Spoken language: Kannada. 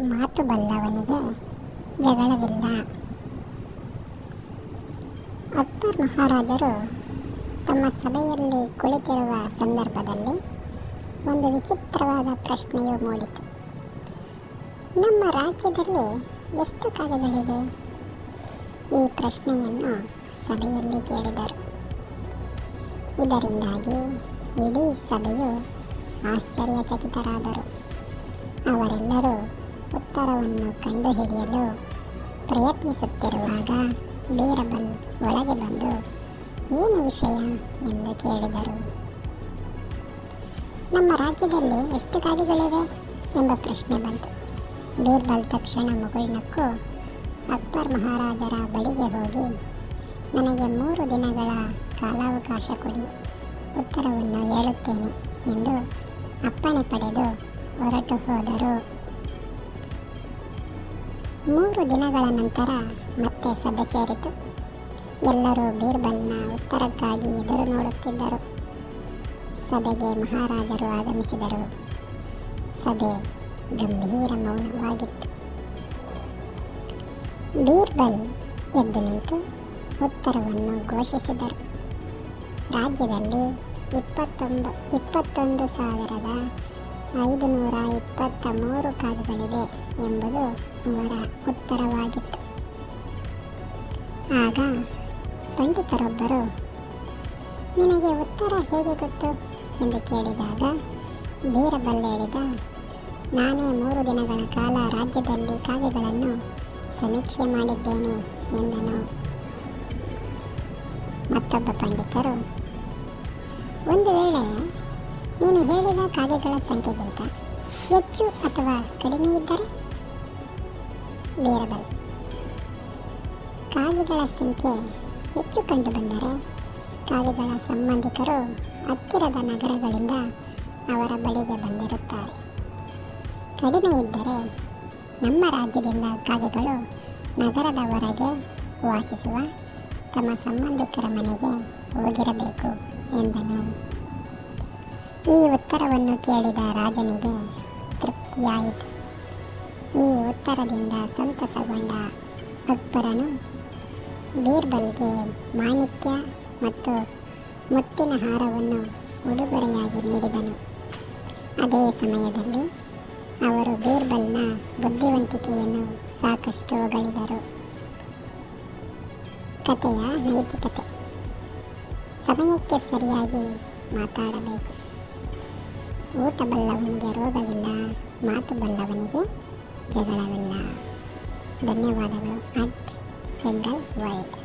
ಮಾತು ಬಲ್ಲವನಿಗೆ ಜಗಳವಿಲ್ಲ. ಅಕ್ಬರ್ ಮಹಾರಾಜರು ತಮ್ಮ ಸಭೆಯಲ್ಲಿ ಕುಳಿತಿರುವ ಸಂದರ್ಭದಲ್ಲಿ ಒಂದು ವಿಚಿತ್ರವಾದ ಪ್ರಶ್ನೆಯು ಮೂಡಿತು. ನಮ್ಮ ರಾಜ್ಯದಲ್ಲಿ ಎಷ್ಟು ಕಾಲಗಳಿವೆ ಈ ಪ್ರಶ್ನೆಯನ್ನು ಸಭೆಯಲ್ಲಿ ಕೇಳಿದರು. ಇದರಿಂದಾಗಿ ಇಡೀ ಸಭೆಯು ಆಶ್ಚರ್ಯಚಕಿತರಾದರು. ಅವರೆಲ್ಲರೂ ಉತ್ತರವನ್ನು ಕಂಡುಹಿಡಿಯಲು ಪ್ರಯತ್ನಿಸುತ್ತಿರುವಾಗ ಬೀರಬಲ್ ಒಳಗೆ ಬಂದು, ಏನು ವಿಷಯ? ಎಂದು ಕೇಳಿದರು. ನಮ್ಮ ರಾಜ್ಯದಲ್ಲಿ ಎಷ್ಟು ಕಾಗೆಗಳಿವೆ ಎಂಬ ಪ್ರಶ್ನೆ ಬಂತು. ಬೀರ್ಬಲ್ ತಕ್ಷಣ ಮುಗುಳ್ನಕ್ಕು ಅಕ್ಬರ್ ಮಹಾರಾಜರ ಬಳಿಗೆ ಹೋಗಿ ನನಗೆ ಮೂರು ದಿನಗಳ ಕಾಲಾವಕಾಶ ಕೊಡಿ, ಉತ್ತರವನ್ನು ಹೇಳುತ್ತೇನೆ ಎಂದು ಅಪ್ಪಣೆ ಪಡೆದು ಹೊರಟು ಹೋದರು. ಮೂರು ದಿನಗಳ ನಂತರ ಮತ್ತೆ ಸಭೆ ಸೇರಿತು. ಎಲ್ಲರೂ ಬೀರ್ಬಲ್ನ ಉತ್ತರಕ್ಕಾಗಿ ಎದುರು ನೋಡುತ್ತಿದ್ದರು. ಸಭೆಗೆ ಮಹಾರಾಜರು ಆಗಮಿಸಿದರು. ಸಭೆ ಗಂಭೀರ ಮೌನವಾಗಿತ್ತು. ಬೀರ್ಬಲ್ ಎದ್ದು ನಿಂತು ಉತ್ತರವನ್ನು ಘೋಷಿಸಿದರು. ರಾಜ್ಯದಲ್ಲಿ ಇಪ್ಪತ್ತೊಂದು ಇಪ್ಪತ್ತೊಂದು ಸಾವಿರದ ಐದುನೂರ ಇಪ್ಪತ್ತ ಮೂರು ಕಾಲುಗಳಿವೆ ಎಂಬುದು ಅವರ ಉತ್ತರವಾಗಿತ್ತು. ಆಗ ಪಂಡಿತರೊಬ್ಬರು, ನಿನಗೆ ಉತ್ತರ ಹೇಗೆ ಗೊತ್ತು? ಎಂದು ಕೇಳಿದಾಗ ಬೀರಬಲ್ ಹೇಳಿದ, ನಾನೇ ಮೂರು ದಿನಗಳ ಕಾಲ ರಾಜ್ಯದಲ್ಲಿ ಕಾವ್ಯಗಳನ್ನು ಸಮೀಕ್ಷೆ ಮಾಡಿದ್ದೇನೆ ಎಂದನು. ಮತ್ತೊಬ್ಬ ಪಂಡಿತರು, ಒಂದು ವೇಳೆ ನೀನು ಹೇಳಿದ ಕಾರ್ಯಗಳ ಸಂಖ್ಯೆಗಿಂತ ಹೆಚ್ಚು ಅಥವಾ ಕಡಿಮೆ ಇದ್ದರೆ? ವೇರಬಲ್ ಕಾರ್ಯಗಳ ಸಂಖ್ಯೆ ಹೆಚ್ಚು ಕಂಡುಬಂದರೆ ಕಾರ್ಯಗಳ ಸಂಬಂಧಿಕರು ಹತ್ತಿರದ ನಗರಗಳಿಂದ ಅವರ ಬಳಿಗೆ ಬಂದಿರುತ್ತಾರೆ. ಕಡಿಮೆ ಇದ್ದರೆ ನಮ್ಮ ರಾಜ್ಯದಿಂದ ಕಾರ್ಯಗಳು ನಗರದ ಹೊರಗೆ ವಾಸಿಸುವ ತಮ್ಮ ಸಂಬಂಧಿಕರ ಮನೆಗೆ ಹೋಗಿರಬೇಕು ಎಂದನು. ಈ ಉತ್ತರವನ್ನು ಕೇಳಿದ ರಾಜನಿಗೆ ತೃಪ್ತಿಯಾಯಿತು. ಈ ಉತ್ತರದಿಂದ ಸಂತಸಗೊಂಡ ಅಕ್ಬರನು ಬೀರ್ಬಲ್ಗೆ ಮಾಣಿಕ್ಯ ಮತ್ತು ಮುತ್ತಿನ ಹಾರವನ್ನು ಉಡುಗೊರೆಯಾಗಿ ನೀಡಿದನು. ಅದೇ ಸಮಯದಲ್ಲಿ ಅವರು ಬೀರ್ಬಲ್ನ ಬುದ್ಧಿವಂತಿಕೆಯನ್ನು ಸಾಕಷ್ಟು ಹೊಗಳಿದರು ಕಥೆಯ ನೈತಿಕತೆ. ಸಮಯಕ್ಕೆ ಸರಿಯಾಗಿ ಮಾತಾಡಬೇಕು. ಊಟ ಬಲ್ಲವನಿಗೆ ರೋಗವಿಲ್ಲ ಮಾತು ಬಲ್ಲವನಿಗೆ ಜಗಳವಿಲ್ಲ. ಧನ್ಯವಾದಗಳು ಅಟ್ ಜಂಗಲ್ ವೈಡ್